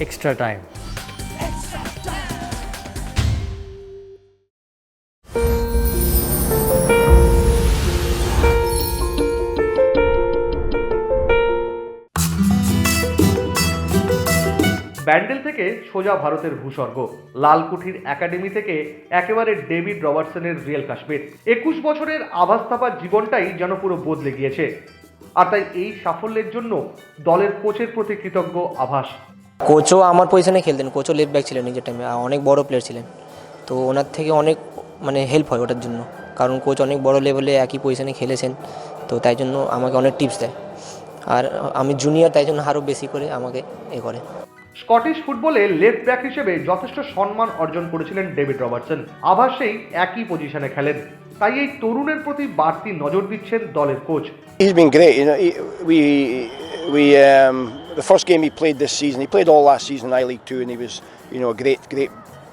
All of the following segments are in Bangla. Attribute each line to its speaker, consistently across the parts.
Speaker 1: এক্সট্রা টাইম
Speaker 2: ব্যান্ডেল থেকে সোজা ভারতের ভূস্বর্গ। লালকুঠির একাডেমি থেকে একেবারে ডেভিড রবার্টসনের রিয়েল কাশ্মীর। একুশ বছরের আভাস্তাপার জীবনটাই যেন পুরো বদলে গিয়েছে। আর তাই এই সাফল্যের জন্য দলের কোচের প্রতি কৃতজ্ঞ আভাস।
Speaker 3: কোচও আমার পজিশনে খেলতেন কোচও লেফট ব্যাক ছিলেন নিজের টাইমে অনেক বড় প্লেয়ার ছিলেন। তো ওনার থেকে অনেক মানে হেল্প হয় ওটার জন্য। কারণ কোচ অনেক বড় লেভেলে একই পজিশনে খেলেছেন তো তাই জন্য আমাকে অনেক টিপস দেয়। আর আমি জুনিয়র তাই জন্য আরও বেশি করে আমাকে এ করে।
Speaker 2: স্কটিশ ফুটবলে লেফট ব্যাক হিসেবে যথেষ্ট সম্মান অর্জন করেছিলেন ডেভিড রবার্টসন আভাস সেই একই পজিশনে খেলেন। তাই এই তরুণের প্রতি বাড়তি নজর দিচ্ছেন দলের coach
Speaker 4: know, he, we we um, the first game he played this season. He played all last season in I League Two, and he was you know a great great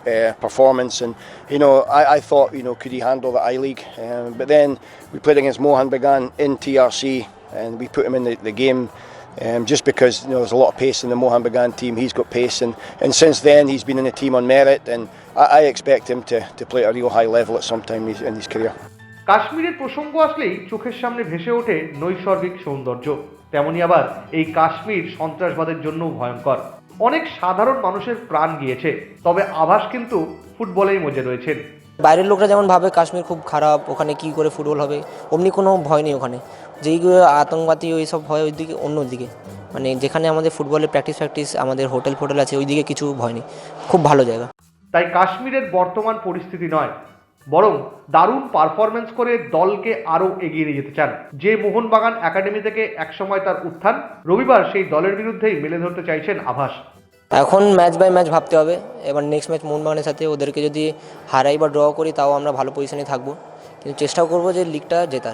Speaker 4: uh, performance. And you know I, I thought you know could he handle the I League? Um, but then we played against Mohan Bagan in TRC, and we put him in the, the game. Um, just because you know there's a lot of pace in the Mohan Bagan team, he's got pace, and, and since then he's been in the team on merit, and I, I expect him to, to play at a real high level at some time in his career.
Speaker 2: কাশ্মীরের প্রসঙ্গ আসলেই চোখের সামনে ভেসে ওঠে নৈসর্গিক সৌন্দর্য। তেমনি আবার এই কাশ্মীর সন্ত্রাসবাদের জন্যও ভয়ঙ্কর। অনেক সাধারণ মানুষের প্রাণ গিয়েছে তবে আভাস কিন্তু ফুটবলেই মজে রয়েছেন।
Speaker 3: বাইরের লোকরা যেমন ভাবে কাশ্মীর খুব খারাপ ওখানে কি করে ফুটবল হবে অমনি কোনো ভয় নেই ওখানে। যেইগুলো আতঙ্কবাদী ওই সব ভয় ওই ওইদিকে অন্যদিকে মানে যেখানে আমাদের ফুটবলের প্র্যাকটিস ফ্র্যাকটিস আমাদের হোটেল ফোটেল আছে ওইদিকে কিছু ভয় নেই। খুব ভালো জায়গা।
Speaker 2: তাই কাশ্মীরের বর্তমান পরিস্থিতি নয় বরং দারুণ পারফরমেন্স করে দলকে আরও এগিয়ে নিয়ে যেতে চান। যে মোহনবাগান একাডেমি থেকে একসময় তার উত্থান, রবিবার সেই দলের বিরুদ্ধেই মেলে ধরতে চাইছেন আভাস।
Speaker 3: এখন ম্যাচ বাই ম্যাচ ভাবতে হবে। এবার নেক্সট ম্যাচ মোহনবাগানের সাথে ওদেরকে যদি হারাই বা ড্র করি, তাও আমরা ভালো পজিশনে থাকব। কিন্তু চেষ্টাও করব যে লিগটা জেতার।